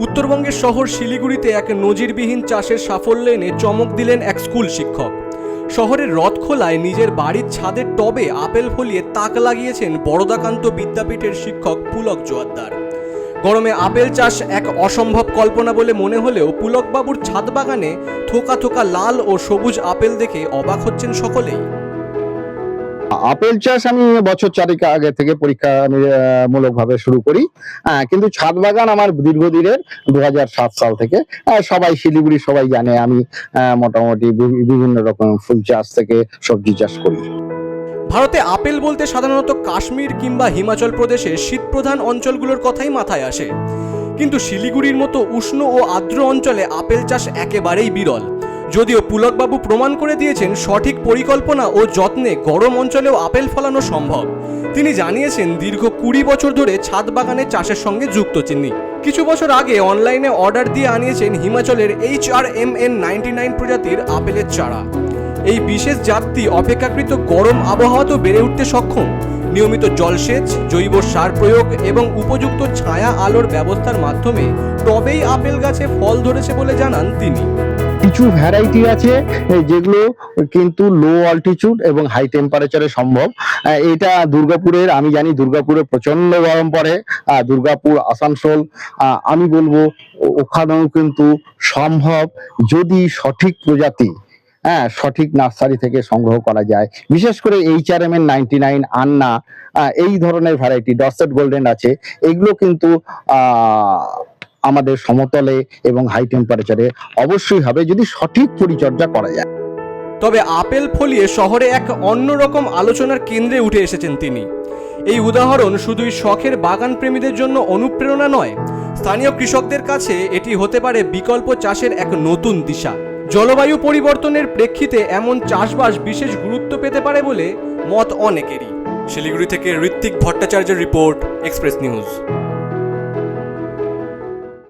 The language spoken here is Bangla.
উত্তরবঙ্গের শহর শিলিগুড়িতে এক নজিরবিহীন চাষের সাফল্য এনে চমক দিলেন এক স্কুল শিক্ষক। শহরের রথখোলায় নিজের বাড়ির ছাদের টবে আপেল ফলিয়ে তাক লাগিয়েছেন বড়দাকান্ত বিদ্যাপীঠের শিক্ষক পুলক জোয়াদ্দার গরমে আপেল চাষ এক অসম্ভব কল্পনা বলে মনে হলেও পুলকবাবুর ছাদ বাগানে থোকা থোকা লাল ও সবুজ আপেল দেখে অবাক হচ্ছেন সকলেই। আপেল চাষ আমি বছর চারিক আগে থেকে পরীক্ষা মূলক ভাবে শুরু করি। আহ, কিন্তু ছাদ বাগান আমার দীর্ঘদিনের দু সাত সাল থেকে। আহ, সবাই শিলিগুড়ি সবাই জানে আমি মোটামুটি বিভিন্ন রকম ফুল চাষ থেকে সবজি চাষ করি। ভারতে আপেল বলতে সাধারণত কাশ্মীর কিংবা হিমাচল প্রদেশের শীতপ্রধান অঞ্চলগুলোর কথাই মাথায় আসে। কিন্তু শিলিগুড়ির মতো উষ্ণ ও আর্দ্র অঞ্চলে আপেল চাষ একেবারেই বিরল। যদিও পুলকবাবু প্রমাণ করে দিয়েছেন সঠিক পরিকল্পনা ও যত্নে গরম অঞ্চলেও আপেল ফলানো সম্ভব। তিনি জানিয়েছেন, দীর্ঘ কুড়ি বছর ধরে ছাদ বাগানে চাষের সঙ্গে যুক্ত তিনি। কিছু বছর আগে অনলাইনে অর্ডার দিয়ে আনিয়েছেন হিমাচলের H R M N ninety nine প্রজাতির আপেলের চারা। এই বিশেষ জাতটি অপেক্ষাকৃত গরম আবহাওয়াতেও বেড়ে উঠতে সক্ষম। নিয়মিত জলসেচ, জৈব সার প্রয়োগ এবং উপযুক্ত ছায়া আলোর ব্যবস্থার মাধ্যমে তবেই আপেল গাছে ফল ধরেছে বলে জানান তিনি। কিছু ভ্যারাইটি আছে যেগুলো কিন্তু লো অল্টিটিউড এবং হাই টেম্পারেচারে সম্ভব। এটা দুর্গাপুরের, আমি জানি দুর্গাপুরে প্রচণ্ড গরম পড়ে দুর্গাপুর, আসানসোল আমি বলব ওখানেও কিন্তু সম্ভব। যদি সঠিক প্রজাতি হ্যাঁ সঠিক নার্সারি থেকে সংগ্রহ করা যায়। বিশেষ করে H R M ninety nine Anna এই ধরনের ভ্যারাইটি ডসেট গোল্ডেন আছে। এগুলো কিন্তু আমাদের সমতলে এবং হাই টেম্পারেচারে অবশ্যই হবে যদি সঠিক পরিচর্যা করা যায়। তবে আপেল ফলিয়ে শহরে এক অন্যরকম আলোচনার কেন্দ্রে উঠে এসেছেন তিনি। এই উদাহরণ শুধুই শখের বাগান প্রেমীদের জন্য অনুপ্রেরণা নয়, স্থানীয় কৃষকদের কাছে এটি হতে পারে বিকল্প চাষের এক নতুন দিশা। জলবায়ু পরিবর্তনের প্রেক্ষিতে এমন চাষবাস বিশেষ গুরুত্ব পেতে পারে বলে মত অনেকেরই। শিলিগুড়ি থেকে ঋত্বিক ভট্টাচার্যের রিপোর্ট, এক্সপ্রেস নিউজ।